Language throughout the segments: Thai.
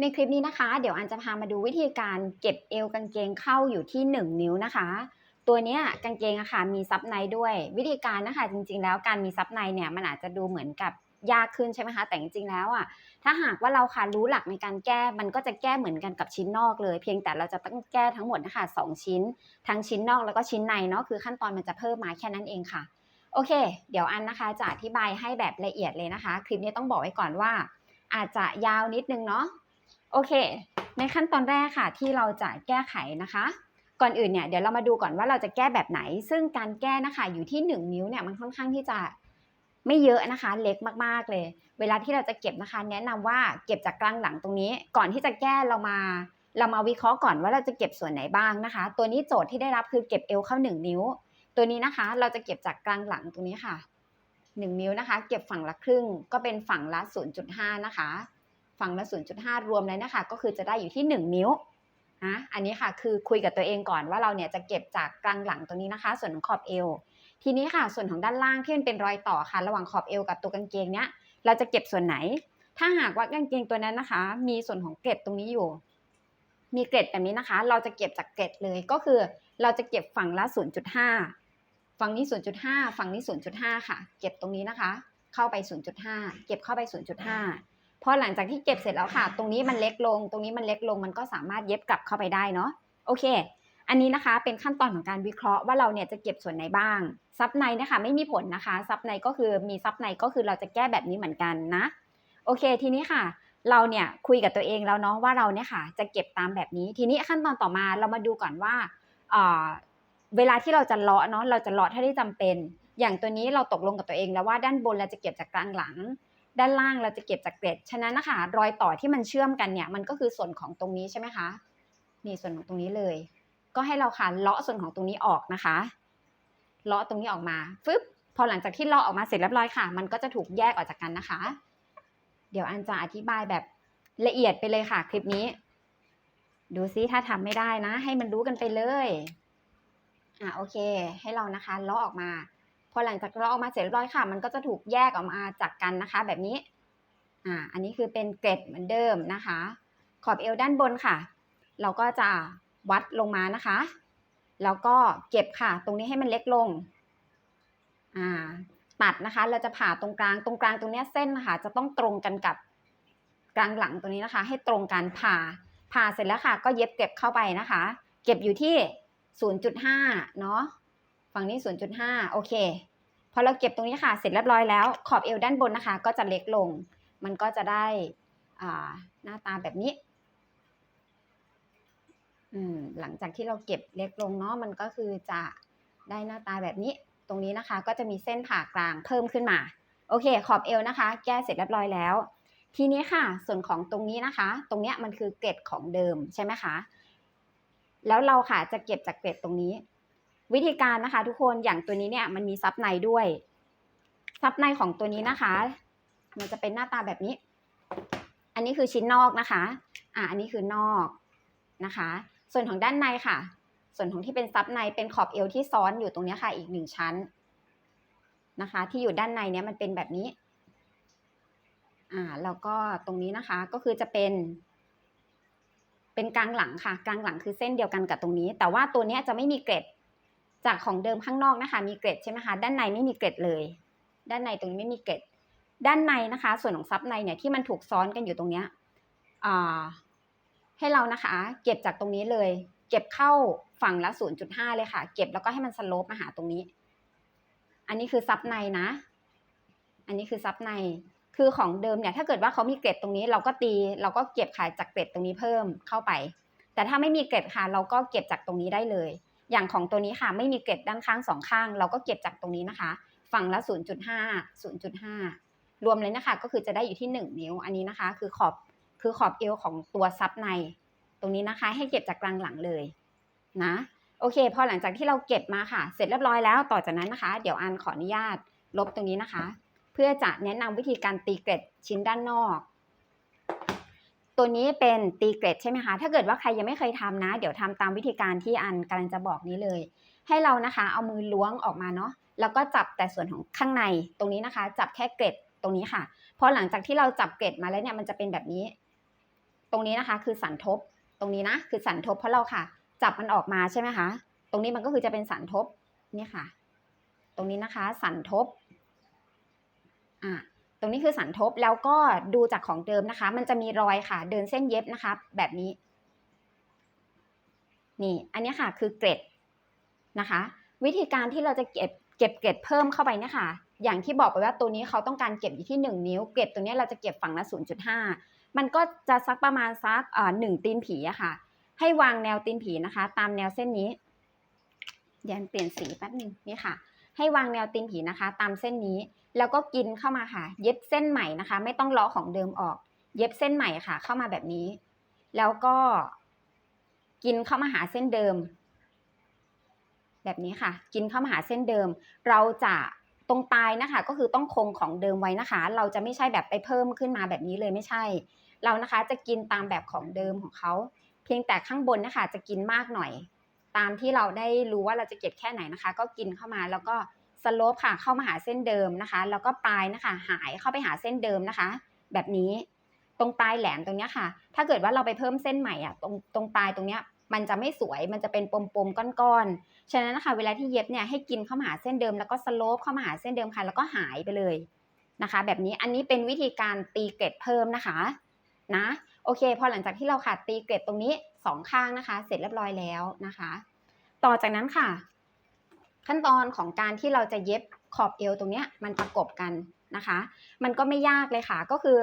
ในคลิปนี้นะคะ เดี๋ยวอันจะพามาดูวิธีการเก็บเอวกางเกงเข้าอยู่ที่ 1 นิ้วนะคะ ตัวนี้กางเกงอะค่ะมีซับในด้วย วิธีการนะคะจริงๆ แล้วการมีซับในเนี่ยมันอาจจะดูเหมือนกับยากขึ้นใช่ไหมคะแต่จริงๆแล้วอะถ้าหากว่าเราค่ะรู้หลักในการแก้มันก็จะแก้เหมือนกันกับชิ้นนอกเลย เพียงแต่เราจะต้องแก้ทั้งหมดนะคะสองชิ้น ทั้งชิ้นนอกแล้วก็ชิ้นในเนาะคือขั้นตอนมันจะเพิ่มมาแค่นั้นเองค่ะ โอเค เดี๋ยวอันนะคะจะอธิบายให้แบบละเอียดเลยนะคะ คลิปนี้ต้องบอกไว้ก่อนว่า อาจจะยาวนิดนึงเนาะ โอเค ในขั้นตอนแรกค่ะที่เราจะแก้ไขนะคะ ก่อนอื่นเนี่ยเดี๋ยวเรามาดูก่อนว่าเราจะแก้แบบไหน ซึ่งการแก้นะคะอยู่ที่ 1 นิ้วเนี่ยมันค่อนข้างที่จะไม่เยอะนะคะ เล็กมากๆเลย เวลาที่เราจะเก็บนะคะ แนะนำว่าเก็บจากกลางหลังตรงนี้ ก่อนที่จะแก้เรามา เรามาวิเคราะห์ก่อนว่าเราจะเก็บส่วนไหนบ้างนะคะ ตัวนี้โจทย์ที่ได้รับคือเก็บเอวเข้า 1 นิ้ว ตัวนี้นะคะ เราจะเก็บจากกลางหลังตรงนี้ค่ะ 1 นิ้วนะคะ เก็บฝั่งละครึ่งก็เป็นฝั่งละ 0.5 นะคะ ฝั่งละ 0.5 รวมเลยนะคะ ก็คือจะได้อยู่ที่ 1 นิ้วนะอันนี้ค่ะคือคุยกับตัวเองก่อนว่าเราเนี่ยจะเก็บจากกลางหลังตรงนี้นะคะ ส่วนของขอบเอว ทีนี้ค่ะส่วนของด้านล่างที่มันเป็นรอยต่อค่ะ ระหว่างขอบเอวกับตัวกางเกงเนี้ยเราจะเก็บส่วนไหน ถ้าหากว่ากางเกงตัวนั้นนะคะ มีส่วนของเกล็ดตรงนี้อยู่ มีเกล็ดแบบนี้นะคะ เราจะเก็บจากเกล็ดเลยก็คือ เราจะเก็บฝั่งละ 0.5 ฝั่งนี้ 0.5 ฝั่งนี้ 0.5 ค่ะ เก็บตรงนี้นะคะ เข้าไป 0.5 เก็บเข้าไป 0.5 พอหลังจากที่เก็บเสร็จแล้วค่ะ ตรงนี้มันเล็กลง ตรงนี้มันเล็กลง มันก็สามารถเย็บกลับเข้าไปได้เนาะ โอเค อันนี้นะคะเป็นขั้นตอนของการวิเคราะห์ว่าเราเนี่ยจะเก็บส่วนไหนบ้าง ซับในนะคะไม่มีผลนะคะ ซับในก็คือมีซับในก็คือเราจะแก้แบบนี้เหมือนกันนะ โอเค ทีนี้ค่ะ เราเนี่ยคุยกับตัวเองแล้วเนาะว่าเราเนี่ยค่ะ จะเก็บตามแบบนี้ ทีนี้ขั้นตอนต่อมาเรามาดูก่อนว่าเเวลาที่เราจะเลาะเนาะ เราจะเลาะถ้าที่จำเป็น อย่างตัวนี้เราตกลงกับตัวเองแล้วว่าด้านบนเราจะเก็บจากกลางหลัง ด้านล่างเราจะเก็บจากเกล็ด ฉะนั้นนะคะรอยต่อที่มันเชื่อมกันเนี่ยมันก็คือส่วนของตรงนี้ใช่ไหมคะนี่ส่วนของตรงนี้เลย ก็ให้เราค่ะเลาะส่วนของตรงนี้ออกนะคะ เลาะตรงนี้ออกมาฟึบพอหลังจากที่เลาะออกมาเสร็จเรียบร้อยค่ะ มันก็จะถูกแยกออกจากกันนะคะ เดี๋ยวอันจะอธิบายแบบละเอียดไปเลยค่ะ คลิปนี้ ดูซิถ้าทำไม่ได้นะ ให้มันรู้กันไปเลยอะโอเค ให้เรานะคะเลาะออกมา พอหลังจากเลาออกมาเสร็จเรียบร้อยค่ะ มันก็จะถูกแยกออกมาจากกันนะคะ แบบนี้อ่าอันนี้คือเป็นเกร็ดเหมือนเดิมนะคะ ขอบเอวด้านบนค่ะ เราก็จะวัดลงมานะคะ แล้วก็เก็บค่ะ ตรงนี้ให้มันเล็กลงอ่าตัดนะคะ เราจะผ่าตรงกลาง ตรงกลางตรงเนี้ยเส้นนะคะจะต้องตรงกันกับกลางหลังตรงนี้นะคะ ให้ตรงกันผ่า ผ่าเสร็จแล้วค่ะ ก็เย็บเก็บเข้าไปนะคะ เก็บอยู่ที่ 0.5 เนาะ ฝั่งนี้ 0.5 โอเค พอเราเก็บตรงนี้ค่ะ เสร็จเรียบร้อยแล้ว ขอบเอวด้านบนนะคะ ก็จะเล็กลง มันก็จะได้หน้าตาแบบนี้อืมหลังจากที่เราเก็บเล็กลงเนาะ มันก็คือจะได้หน้าตาแบบนี้ ตรงนี้นะคะ ก็จะมีเส้นผ่ากลางเพิ่มขึ้นมา โอเค ขอบเอวนะคะ แก้เสร็จเรียบร้อยแล้ว ทีนี้ค่ะ ส่วนของตรงนี้นะคะ ตรงเนี้ยมันคือเกล็ดของเดิมใช่ไหมคะ แล้วเราค่ะจะเก็บจากเกล็ดตรงนี้ วิธีการนะคะ ทุกคนอย่างตัวนี้เนี่ยมันมีซับในด้วย ซับในของตัวนี้นะคะ มันจะเป็นหน้าตาแบบนี้ อันนี้คือชิ้นนอกนะคะ อ่าอันนี้คือนอกนะคะ ส่วนของด้านในค่ะ ส่วนของที่เป็นซับในเป็นขอบเอวที่ซ้อนอยู่ตรงนี้ค่ะอีกหนึ่งชั้นนะคะ ที่อยู่ด้านในเนี้ยมันเป็นแบบนี้อ่าแล้วก็ตรงนี้นะคะก็คือจะเป็น เป็นกลางหลังค่ะ กลางหลังคือเส้นเดียวกันกับตรงนี้ แต่ว่าตัวนี้จะไม่มีเกร็ด จากของเดิมข้างนอกนะคะ มีเกร็ดใช่ไหมคะด้านในไม่มีเกร็ดเลย ด้านในตรงนี้ไม่มีเกร็ด ด้านในนะคะ ส่วนของซับในเนี่ยที่มันถูกซ้อนกันอยู่ตรงเนี้ยให้เรานะคะ เก็บจากตรงนี้เลย เก็บเข้าฝั่งละ 0.5 เลยค่ะ เก็บแล้วก็ให้มันสโลปมาหาตรงนี้ อันนี้คือซับในนะ อันนี้คือซับในคือของเดิมเนี่ยถ้าเกิดว่าเขามีเกร็ดตรงนี้เราก็ตี เราก็เก็บขายจากเกร็ดตรงนี้เพิ่มเข้าไป แต่ถ้าไม่มีเกร็ดค่ะ เราก็เก็บจากตรงนี้ได้เลย อย่างของตัวนี้ค่ะ ไม่มีเกร็ดด้านข้างสองข้าง เราก็เก็บจากตรงนี้นะคะ ฝั่งละ 0.5 0.5 รวมเลยนะคะ ก็คือจะได้อยู่ที่ 1 นิ้ว อันนี้นะคะ คือขอบคือขอบเอวของตัวซับใน ตรงนี้นะคะ ให้เก็บจากกลางหลังเลยนะโอเค พอหลังจากที่เราเก็บมาค่ะ เสร็จเรียบร้อยแล้วต่อจากนั้นนะคะ เดี๋ยวอันขออนุญาตลบตรงนี้นะคะ เพื่อจะแนะนำวิธีการตีเกล็ดชิ้นด้านนอก ตัวนี้เป็นตีเกล็ดใช่ไหมคะ ถ้าเกิดว่าใครยังไม่เคยทำนะ เดี๋ยวทำตามวิธีการที่อันกำลังจะบอกนี้เลย ให้เรานะคะเอามือล้วงออกมาเนาะ แล้วก็จับแต่ส่วนของข้างในตรงนี้นะคะ จับแค่เกล็ดตรงนี้ค่ะ พอหลังจากที่เราจับเกล็ดมาแล้วเนี่ยมันจะเป็นแบบนี้ ตรงนี้นะคะคือสันทบ ตรงนี้นะคือสันทบเพราะเราค่ะ จับมันออกมาใช่ไหมคะ ตรงนี้มันก็คือจะเป็นสันทบนี่ค่ะ ตรงนี้นะคะ สันทบ อ่า ตรงนี้คือสันทบแล้วก็ดูจากของเดิมนะคะ มันจะมีรอยค่ะ เดินเส้นเย็บนะคะ แบบนี้ นี่ อันนี้ค่ะคือเกร็ดนะคะ วิธีการที่เราจะเก็บเก็บเกร็ดเพิ่มเข้าไปเนี่ยค่ะ อย่างที่บอกไปว่าตัวนี้เขาต้องการเก็บอยู่ที่ 1 นิ้ว เกร็ดตัวนี้เราจะเก็บฝั่งละ 0.5 มันก็จะสักประมาณสักหนึ่งตีนผีอะค่ะ ให้วางแนวตีนผีนะคะ ตามแนวเส้นนี้เดี๋ยวเปลี่ยนสีแป๊บนึงนี่ค่ะ ให้วางแนวตีนผีนะคะ ตามเส้นนี้ แล้วก็กินเข้ามาค่ะ เย็บเส้นใหม่นะคะ ไม่ต้องล้อของเดิมออก เย็บเส้นใหม่ค่ะ เข้ามาแบบนี้ แล้วก็ กินเข้ามาหาเส้นเดิม แบบนี้ค่ะ กินเข้ามาหาเส้นเดิม เราจะตรงปลายนะคะ ก็คือต้องคงของเดิมไว้นะคะ เราจะไม่ใช่แบบไปเพิ่มขึ้นมาแบบนี้เลยไม่ใช่ เรานะคะจะกินตามแบบของเดิมของเขาเพียงแต่ข้างบนนะคะ จะกินมากหน่อย ตามที่เราได้รู้ว่าเราจะเก็บแค่ไหนนะคะ ก็กินเข้ามาแล้วก็ สโลปค่ะเข้ามาหาเส้นเดิมนะคะ แล้วก็ปลายนะคะหายเข้าไปหาเส้นเดิมนะคะ แบบนี้ตรงปลายแหลมตรงนี้ค่ะ ถ้าเกิดว่าเราไปเพิ่มเส้นใหม่อะตรงตรงปลายตรงเนี้ยมันจะไม่สวยมันจะเป็นปมๆก้อนๆ ฉะนั้นนะคะ เวลาที่เย็บเนี่ยให้กินเข้ามาหาเส้นเดิม แล้วก็สโลปเข้ามาหาเส้นเดิมค่ะ แล้วก็หายไปเลยนะคะ แบบนี้อันนี้เป็นวิธีการตีเกร็ดเพิ่มนะคะนะโอเค พอหลังจากที่เราค่ะตีเกร็ดตรงนี้สองข้างนะคะ เสร็จเรียบร้อยแล้วนะคะ ต่อจากนั้นค่ะ ขั้นตอนของการที่เราจะเย็บขอบเอวตรงเนี้ยมันประกบกันนะคะ มันก็ไม่ยากเลยค่ะก็คือ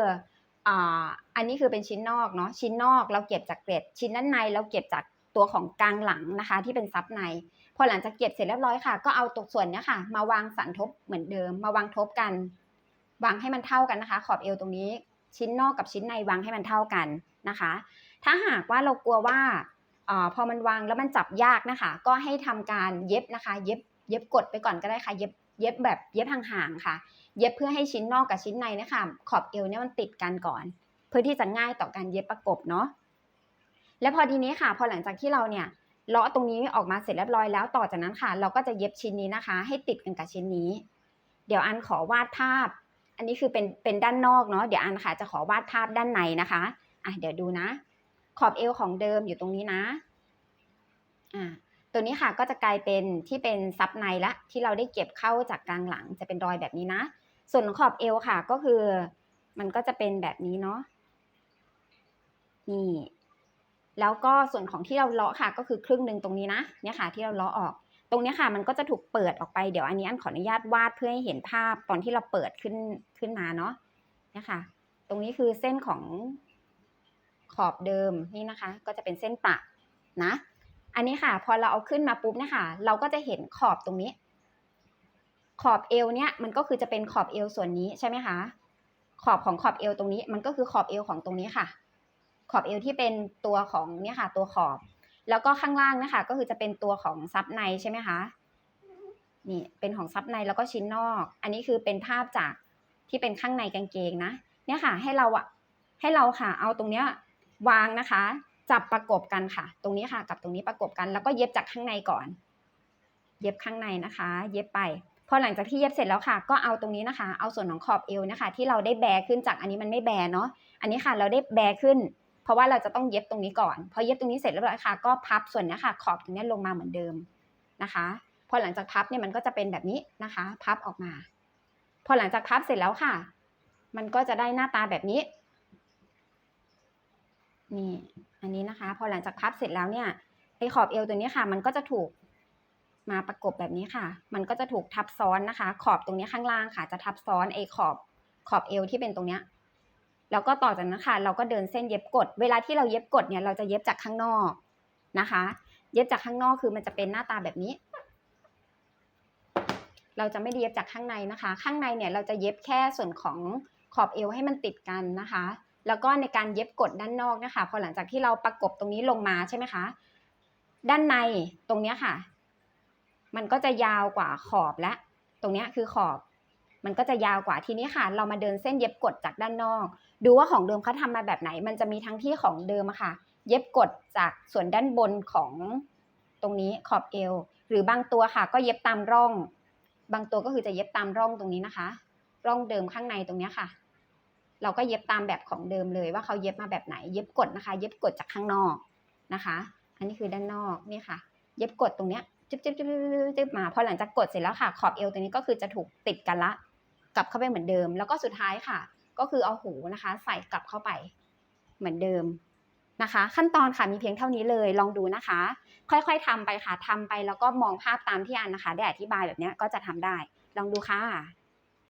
อ่าอันนี้คือเป็นชิ้นนอกเนาะชิ้นนอกเราเก็บจากเกร็ดชิ้นด้านในเราเก็บจากตัวของกลางหลังนะคะ ที่เป็นซับใน พอหลังจากเก็บเสร็จเรียบร้อยค่ะ ก็เอาตกส่วนเนี้ยค่ะ มาวางสันทบเหมือนเดิม มาวางทบกัน วางให้มันเท่ากันนะคะ ขอบเอวตรงนี้ชิ้นนอกกับชิ้นในวางให้มันเท่ากันนะคะ ถ้าหากว่าเรากลัวว่าอพอมันวางแล้วมันจับยากนะคะ ก็ให้ทำการเย็บนะคะ เย็บ เย็บกดไปก่อนก็ได้ค่ะ เย็บเย็บแบบเย็บห่างๆค่ะ เย็บเพื่อให้ชิ้นนอกกับชิ้นในนะคะขอบเอวเนี่ยมันติดกันก่อน เพื่อที่จะง่ายต่อการเย็บประกบเนาะแล้วพอทีนี้ค่ะ พอหลังจากที่เราเนี่ยเลาะตรงนี้ออกมาเสร็จเรียบร้อยแล้วต่อจากนั้นค่ะ เราก็จะเย็บชิ้นนี้นะคะ ให้ติดกันกับชิ้นนี้ เดี๋ยวอันขอวาดภาพ อันนี้คือเป็นเป็นด้านนอกเนาะเดี๋ยวอันค่ะจะขอวาดภาพด้านในนะคะอะเดี๋ยวดูนะ ขอบเอวของเดิมอยู่ตรงนี้นะอ่า ตัวนี้ค่ะก็จะกลายเป็นที่เป็นซับในละที่เราได้เก็บเข้าจากกลางหลังจะเป็นรอยแบบนี้นะ ส่วนขอบเอวค่ะก็คือ มันก็จะเป็นแบบนี้เนาะนี่แล้วก็ส่วนของที่เราเลาะค่ะก็คือครึ่งหนึ่งตรงนี้นะเนี่ยค่ะที่เราเลาะออก ตรงนี้ค่ะมันก็จะถูกเปิดออกไปเดี๋ยวอันนี้อันขออนุญาตวาดเพื่อให้เห็นภาพตอนที่เราเปิดขึ้นขึ้นมาเนาะเนี่ยค่ะ ตรงนี้คือเส้นของขอบเดิมนี่นะคะ ก็จะเป็นเส้นประนะ อันนี้ค่ะ พอเราเอาขึ้นมาปุ๊บนี่ยค่ะเราก็จะเห็นขอบตรงนี้ ขอบเอวเนี่ยมันก็คือจะเป็นขอบเอวส่วนนี้ใช่ไหมคะขอบของขอบเอวตรงนี้ มันก็คือขอบเอวของตรงนี้ค่ะ ขอบเอวที่เป็นตัวของเนี่ยค่ะ ตัวขอบ แล้วก็ข้างล่างนะคะ ก็คือจะเป็นตัวของซับในใช่ไหมคะนี่เป็นของซับในแล้วก็ชิ้นนอก อันนี้คือเป็นภาพจากที่เป็นข้างในกางเกงนะ เนี่ยค่ะ ให้เราอะให้เราค่ะ เอาตรงเนี้ยวางนะคะ จับประกบกันค่ะ ตรงนี้ค่ะ กับตรงนี้ประกบกันแล้วก็เย็บจากข้างในก่อน เย็บข้างในนะคะ เย็บไป พอหลังจากที่เย็บเสร็จแล้วค่ะ ก็เอาตรงนี้นะคะ เอาส่วนของขอบเอวนะคะ ที่เราได้แบขึ้นจากอันนี้มันไม่แบเนาะอันนี้ค่ะ เราได้แบขึ้น เพราะว่าเราจะต้องเย็บตรงนี้ก่อน พอเย็บตรงนี้เสร็จเรียบร้อยค่ะ ก็พับส่วนนี้ค่ะ ขอบตรงนี้ลงมาเหมือนเดิมนะคะพอหลังจากพับเนี่ยมันก็จะเป็นแบบนี้นะคะ พับออกมา พอหลังจากพับเสร็จแล้วค่ะ มันก็จะได้หน้าตาแบบนี้ นี่อันนี้นะคะ พอหลังจากพับเสร็จแล้วเนี่ยไอขอบเอวตัวนี้ค่ะ มันก็จะถูกมาประกบแบบนี้ค่ะ มันก็จะถูกทับซ้อนนะคะ ขอบตรงนี้ข้างล่างค่ะ จะทับซ้อนไอขอบขอบเอวที่เป็นตรงเนี้ยแล้วก็ต่อจากนั้นค่ะ เราก็เดินเส้นเย็บกด เวลาที่เราเย็บกดเนี่ยเราจะเย็บจากข้างนอกนะคะ เย็บจากข้างนอกคือมันจะเป็นหน้าตาแบบนี้ เราจะไม่ได้เย็บจากข้างในนะคะ ข้างในเนี่ยเราจะเย็บแค่ส่วนของขอบเอวให้มันติดกันนะคะ แล้วก็ในการเย็บกดด้านนอกนะคะ พอหลังจากที่เราประกบตรงนี้ลงมาใช่ไหมคะ ด้านในตรงเนี้ยค่ะ มันก็จะยาวกว่าขอบและ ตรงเนี้ยคือขอบ มันก็จะยาวกว่าทีนี้ค่ะ เรามาเดินเส้นเย็บกดจากด้านนอก ดูว่าของเดิมเขาทำมาแบบไหน มันจะมีทั้งที่ของเดิมอะค่ะ เย็บกดจากส่วนด้านบนของตรงนี้ขอบเอว หรือบางตัวค่ะ ก็เย็บตามร่อง บางตัวก็คือจะเย็บตามร่องตรงนี้นะคะ ร่องเดิมข้างในตรงนี้ค่ะ เราก็เย็บตามแบบของเดิมเลยว่าเขาเย็บมาแบบไหน เย็บกดนะคะ เย็บกดจากข้างนอกนะคะ อันนี้คือด้านนอกนี่ค่ะ เย็บกดตรงเนี้ยจึ๊บจึ๊บจึ๊บจึ๊บจึ๊บมาพอหลังจากกดเสร็จแล้วค่ะขอบเอวตรงนี้ก็คือจะถูกติดกันละกลับเข้าไปเหมือนเดิม แล้วก็สุดท้ายค่ะ ก็คือเอาหูนะคะ ใส่กลับเข้าไปเหมือนเดิมนะคะ ขั้นตอนค่ะมีเพียงเท่านี้เลยลองดูนะคะ ค่อยๆทำไปค่ะทำไปแล้วก็มองภาพตามที่อันนะคะ ได้อธิบายแบบนี้ก็จะทำได้ ลองดูค่ะ